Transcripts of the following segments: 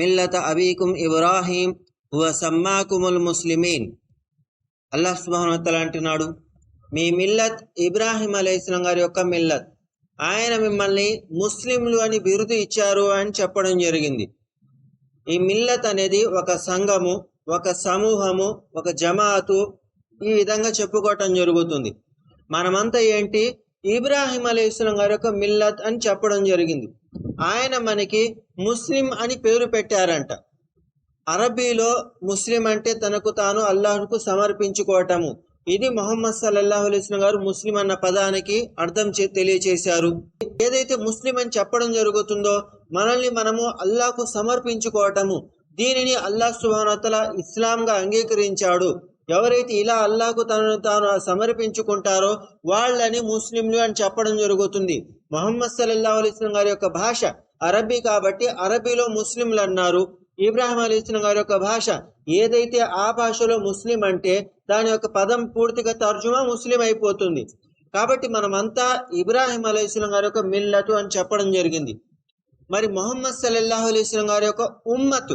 మిల్లత అబీకుం ఇబ్రాహీం హువ సమ్మాకుముల్ ముస్లిమీన్. అల్లాహ్ సుబానతల అంటున్నాడు మీ మిల్లత్ ఇబ్రాహీం అలైస్లం గారి యొక్క మిల్లత్. ఆయన మిమ్మల్ని ముస్లింలు అని బిరుదు ఇచ్చారు అని చెప్పడం జరిగింది. ఈ మిల్లత్ అనేది ఒక సంఘము ఒక సమూహము ఒక జమాతు ఈ విధంగా చెప్పుకోవటం జరుగుతుంది. మనమంతా ఏంటి? ఇబ్రాహిమలై ఇస్లాం గారి యొక్క మిల్లత్ అని చెప్పడం జరిగింది. ఆయన మనకి ముస్లిం అని పేరు పెట్టారంట. అరబీలో ముస్లిం అంటే తనకు తాను అల్లాహ్కు సమర్పించుకోవటము. ఇది మొహమ్మద్ సల్లల్లాహు అలైస్లం గారు ముస్లిం అన్న పదానికి అర్థం చే తెలియచేశారు. ఏదైతే ముస్లిం అని చెప్పడం జరుగుతుందో మనల్ని మనము అల్లాహకు సమర్పించుకోవటము. దీనిని అల్లాహ్ సుహానతల ఇస్లాంగా అంగీకరించాడు. ఎవరైతే ఇలా అల్లాకు తనను తాను సమర్పించుకుంటారో వాళ్ళని ముస్లింలు అని చెప్పడం జరుగుతుంది. మొహమ్మద్ సల్లల్లాహు అలైస్లం గారి యొక్క భాష అరబీ కాబట్టి అరబీలో ముస్లింలు అన్నారు. ఇబ్రాహిం అలీస్లం గారి యొక్క భాష ఏదైతే ఆ భాషలో ముస్లిం అంటే దాని యొక్క పదం పూర్తిగా తర్జుమా ముస్లిం అయిపోతుంది. కాబట్టి మనమంతా ఇబ్రాహిం అలీస్లం గారి యొక్క మిల్లతు అని చెప్పడం జరిగింది. మరి మొహమ్మద్ సల్లల్లాహు అలీస్లం గారి యొక్క ఉమ్మత్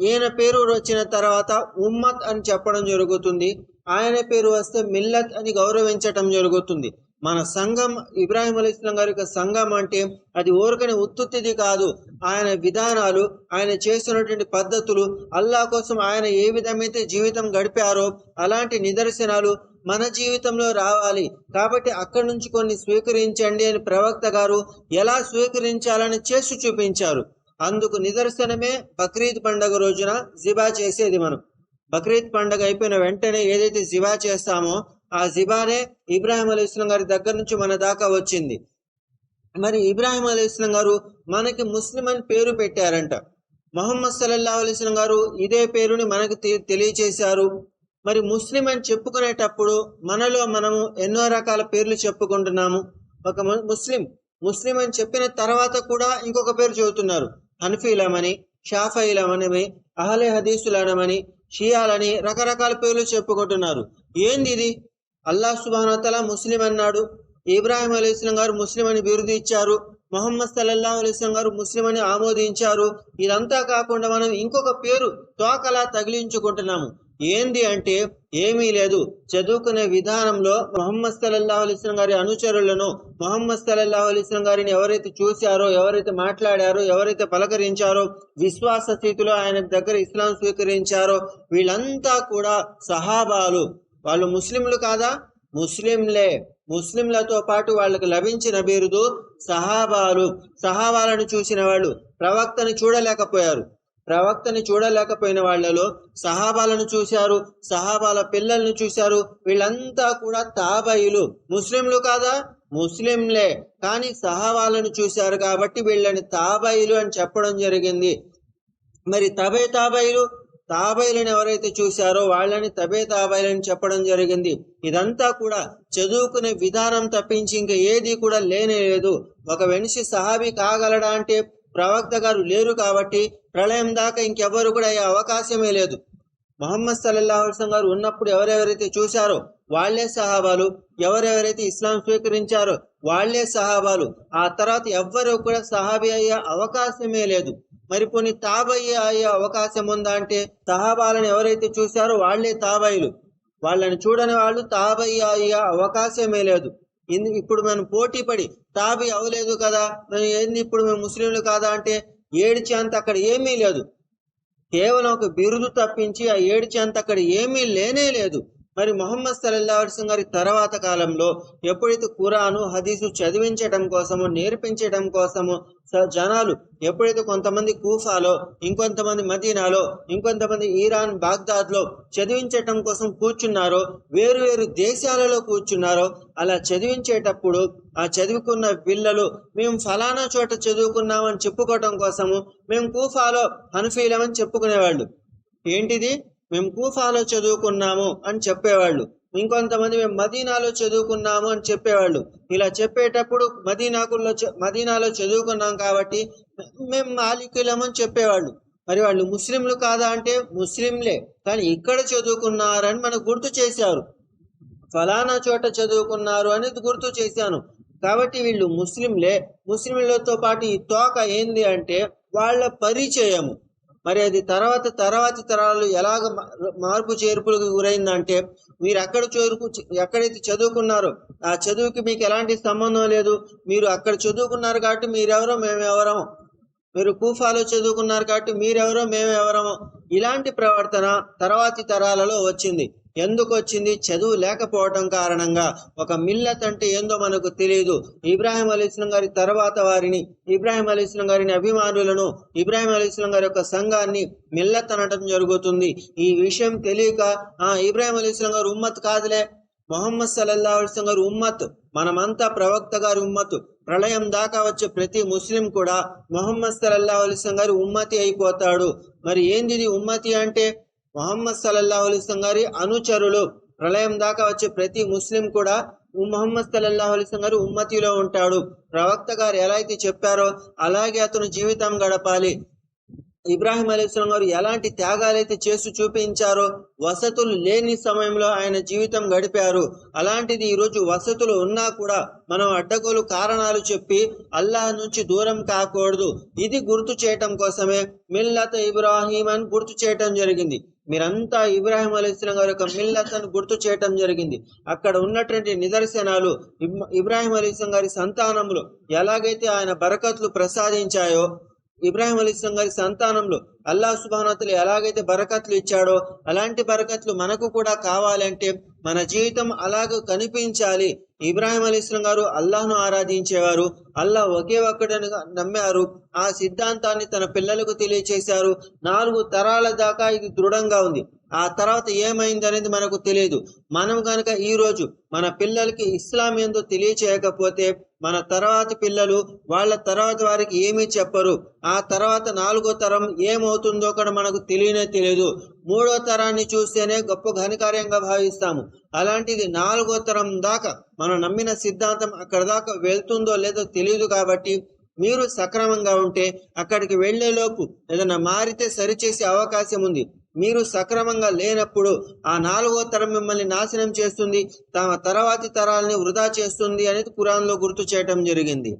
ఈయన పేరు వచ్చిన తర్వాత ఉమ్మత్ అని చెప్పడం జరుగుతుంది. ఆయన పేరు వస్తే మిల్లత్ అని గౌరవించటం జరుగుతుంది. మన సంఘం ఇబ్రాహిం అలీ ఇస్లాం గారి యొక్క సంఘం అంటే అది ఊరికని ఉత్తుత్తిది కాదు. ఆయన విధానాలు ఆయన చేస్తున్నటువంటి పద్ధతులు అల్లా కోసం ఆయన ఏ విధమైతే జీవితం గడిపారో అలాంటి నిదర్శనాలు మన జీవితంలో రావాలి. కాబట్టి అక్కడి నుంచి కొన్ని స్వీకరించండి అని ప్రవక్త గారు ఎలా స్వీకరించాలని చేసి చూపించారు. అందుకు నిదర్శనమే బక్రీద్ పండగ రోజున జిబా చేసేది మనం. బక్రీద్ పండగ అయిపోయిన వెంటనే ఏదైతే జిబా చేస్తామో ఆ జిబానే ఇబ్రాహిం అలీ ఇస్లాం గారి దగ్గర నుంచి మన దాకా వచ్చింది. మరి ఇబ్రాహిం అలీ ఇస్లాం గారు మనకి ముస్లిం అని పేరు పెట్టారంట. మొహమ్మద్ సల్లల్లా అలీ ఇస్లాం గారు ఇదే పేరుని మనకు తెలియచేశారు. మరి ముస్లిం అని చెప్పుకునేటప్పుడు మనలో మనము ఎన్నో రకాల పేర్లు చెప్పుకుంటున్నాము. ఒక ముస్లిం ముస్లిం అని చెప్పిన తర్వాత కూడా ఇంకొక పేరు చెబుతున్నారు. హన్ఫీలమని షాఫైలమని అహలే హదీసులనమని షియాలని రకరకాల పేర్లు చెప్పుకుంటున్నారు. ఏంది ఇది అల్లాహ్ సుబానతల ముస్లిం అన్నాడు. ఇబ్రాహిం అలీస్లం గారు ముస్లిం అని బిరుదు ఇచ్చారు. మొహమ్మద్ సల్లల్లా అలీస్లం గారు ముస్లిం అని ఆమోదించారు. ఇదంతా కాకుండా మనం ఇంకొక పేరు తోకలా తగిలించుకుంటున్నాము. ఏంది అంటే ఏమీ లేదు. చదువుకునే విధానంలో మొహమ్మద్ సల్లల్లాహు అలీస్లం గారి అనుచరులను మొహమ్మద్ సల్లల్లాహు అలీస్లం గారిని ఎవరైతే చూశారో ఎవరైతే మాట్లాడారో ఎవరైతే పలకరించారో విశ్వాస స్థితిలో ఆయన దగ్గర ఇస్లాం స్వీకరించారో వీళ్ళంతా కూడా సహాబాలు. వాళ్ళు ముస్లింలు కాదా? ముస్లింలే. ముస్లింలతో పాటు వాళ్ళకు లభించిన బిరుదు సహాబాలు. సహాబాలను చూసిన వాళ్ళు ప్రవక్తను చూడలేకపోయారు. ప్రవక్తని చూడలేకపోయిన వాళ్ళలో సహాబాలను చూశారు సహాబాల పిల్లలను చూశారు. వీళ్ళంతా కూడా తాబయిలు ముస్లింలు కాదా? ముస్లింలే. కానీ సహాబాలను చూశారు కాబట్టి వీళ్ళని తాబయిలు అని చెప్పడం జరిగింది. మరి తబే తాబయిలు తాబైలను ఎవరైతే చూశారో వాళ్ళని తబే తాబైలని చెప్పడం జరిగింది. ఇదంతా కూడా చదువుకునే విధానం తప్పించి ఇంకా ఏది కూడా లేనే లేదు. ఒక మనిషి సహాబీ కాగలడా అంటే ప్రవక్త గారు లేరు కాబట్టి ప్రళయం దాకా ఇంకెవ్వరు కూడా అయ్యే అవకాశమే లేదు. మహమ్మద్ సల్లాహుస్లం గారు ఉన్నప్పుడు ఎవరెవరైతే చూశారో వాళ్ళే సహాబాలు ఎవరెవరైతే ఇస్లాం స్వీకరించారో వాళ్ళే సహాబాలు. ఆ తర్వాత ఎవ్వరూ కూడా సహాబీ అయ్యే అవకాశమే లేదు. మరి కొన్ని తాబయ్య అయ్యే అవకాశం ఉందా అంటే సహాబాలను ఎవరైతే చూశారో వాళ్ళే తాబయ్యలు. వాళ్ళని చూడని వాళ్ళు తాబయ్య అయ్యే అవకాశమే లేదు. ఇప్పుడు మనం పోటీ పడి తాబి అవ్వలేదు కదా మనం ఏంది ఇప్పుడు మేము ముస్లింలు కాదా అంటే ఏడ్చేంత అక్కడ ఏమీ లేదు. కేవలం ఒక బిరుదు తప్పించి ఆ ఏడ్చేంత అక్కడ ఏమీ లేనే లేదు. మరి మొహమ్మద్ సల్లల్లా అలిస్లం గారి తర్వాత కాలంలో ఎప్పుడైతే ఖురాను హదీసు చదివించడం కోసము నేర్పించడం కోసము జనాలు ఎప్పుడైతే కొంతమంది కూఫాలో ఇంకొంతమంది మదీనాలో ఇంకొంతమంది ఈరాన్ బాగ్దాద్లో చదివించటం కోసం కూర్చున్నారో వేరు వేరు దేశాలలో కూర్చున్నారో అలా చదివించేటప్పుడు ఆ చదువుకున్న పిల్లలు మేము ఫలానా చోట చదువుకున్నామని చెప్పుకోవటం కోసము మేము కూఫాలో హనుఫీలమని చెప్పుకునేవాళ్ళు. ఏంటిది? మేము కూఫాలో చదువుకున్నాము అని చెప్పేవాళ్ళు. ఇంకొంతమంది మేము మదీనాలో చదువుకున్నాము అని చెప్పేవాళ్ళు. ఇలా చెప్పేటప్పుడు మదీనాకుల్లో మదీనాలో చదువుకున్నాం కాబట్టి మేము మాలికులమని చెప్పేవాళ్ళు. మరి వాళ్ళు ముస్లింలు కాదా అంటే ముస్లింలే. కానీ ఇక్కడ చదువుకున్నారని మనకు గుర్తు చేశారు. ఫలానా చోట చదువుకున్నారు అనేది గుర్తు చేశాను. కాబట్టి వీళ్ళు ముస్లింలే. ముస్లింలతో పాటు ఈ తోక ఏంది అంటే వాళ్ళ పరిచయము. మరి అది తర్వాత తర్వాత తరాలు ఎలాగ మార్పు చేర్పులకు గురైందంటే మీరు ఎక్కడ చేరుకు ఎక్కడైతే చదువుకున్నారో ఆ చదువుకి మీకు ఎలాంటి సంబంధం లేదు. మీరు అక్కడ చదువుకున్నారు కాబట్టి మీరెవరో మేము మీరు కూఫాలో చదువుకున్నారు కాబట్టి మీరెవరో మేము ఇలాంటి ప్రవర్తన తర్వాతి తరాలలో వచ్చింది. ఎందుకు వచ్చింది చదువు లేకపోవటం కారణంగా. ఒక మిల్లత్ అంటే ఏందో మనకు తెలియదు ఇబ్రాహిం అలీస్లం గారి తర్వాత వారిని ఇబ్రాహిం అలీస్లం గారిని అభిమానులను ఇబ్రాహిం అలీస్లం గారి యొక్క సంఘాన్ని మిల్లత్ అనటం జరుగుతుంది. ఈ విషయం తెలియక ఆ ఇబ్రాహిం అలీస్లం గారు ఉమ్మత్ కాదులే. మొహమ్మద్ సలల్లా అలీస్లం గారు ఉమ్మత్. మనమంతా ప్రవక్త గారి ఉమ్మత్. ప్రళయం దాకా వచ్చే ప్రతి ముస్లిం కూడా మొహమ్మద్ సలల్లా అలీస్లం గారి ఉమ్మతి అయిపోతాడు. మరి ఏంది ఇది ఉమ్మతి అంటే? మొహమ్మద్ సల్లల్లాహు అలైహి గారి అనుచరులు. ప్రళయం దాకా వచ్చే ప్రతి ముస్లిం కూడా మొహమ్మద్ సల్లల్లాహు అలైహి వసల్లం గారు ఉమ్మతిలో ఉంటాడు. ప్రవక్త గారు ఎలా అయితే చెప్పారో అలాగే అతను జీవితం గడపాలి. ఇబ్రాహిం అలీస్లాం గారు ఎలాంటి త్యాగాలైతే చేసి చూపించారో వసతులు లేని సమయంలో ఆయన జీవితం గడిపారు. అలాంటిది ఈరోజు వసతులు ఉన్నా కూడా మనం అడ్డగోలు కారణాలు చెప్పి అల్లాహ్ నుంచి దూరం కాకూడదు. ఇది గుర్తు చేయటం కోసమే మిల్లత ఇబ్రాహీం అని గుర్తు చేయటం జరిగింది. మీరంతా ఇబ్రాహిం అలీస్లాం గారి యొక్క మిల్లతను గుర్తు చేయటం జరిగింది. అక్కడ ఉన్నటువంటి నిదర్శనాలు ఇబ్- ఇబ్రాహిం అలీస్లాం గారి సంతానములు ఎలాగైతే ఆయన బరకత్లు ప్రసాదించాయో ఇబ్రాహిం అలీస్లాం గారి సంతానంలో అల్లాహ్ సుబానతలు ఎలాగైతే బరకత్లు ఇచ్చాడో అలాంటి బరకత్లు మనకు కూడా కావాలంటే మన జీవితం అలాగ కనిపించాలి. ఇబ్రాహిం అలీస్లాం గారు అల్లాహ్ను ఆరాధించేవారు అల్లాహ్ ఒకే ఒక్కడని నమ్మారు ఆ సిద్ధాంతాన్ని తన పిల్లలకు తెలియచేశారు. నాలుగు తరాల దాకా ఇది దృఢంగా ఉంది. ఆ తర్వాత ఏమైంది అనేది మనకు తెలియదు. మనం కనుక ఈ రోజు మన పిల్లలకి ఇస్లాం ఏందో తెలియచేయకపోతే మన తర్వాత పిల్లలు వాళ్ళ తర్వాత వారికి ఏమీ చెప్పరు. ఆ తర్వాత నాలుగో తరం ఏమవుతుందో కూడా మనకు తెలియనే తెలియదు. మూడో తరాన్ని చూస్తేనే గొప్ప ఘనకార్యంగా భావిస్తాము. అలాంటిది నాలుగో తరం దాకా మనం నమ్మిన సిద్ధాంతం అక్కడ దాకా వెళ్తుందో లేదో తెలియదు కాబట్టి మీరు సక్రమంగా ఉంటే అక్కడికి వెళ్ళేలోపు ఏదైనా మారితే సరిచేసే అవకాశం ఉంది. మీరు సక్రమంగా లేనప్పుడు ఆ నాలుగో తరం మిమ్మల్ని నాశనం చేస్తుంది తమ తర్వాతి తరాలని వృధా చేస్తుంది అనేది కురాన్లో గుర్తు చేయటం జరిగింది.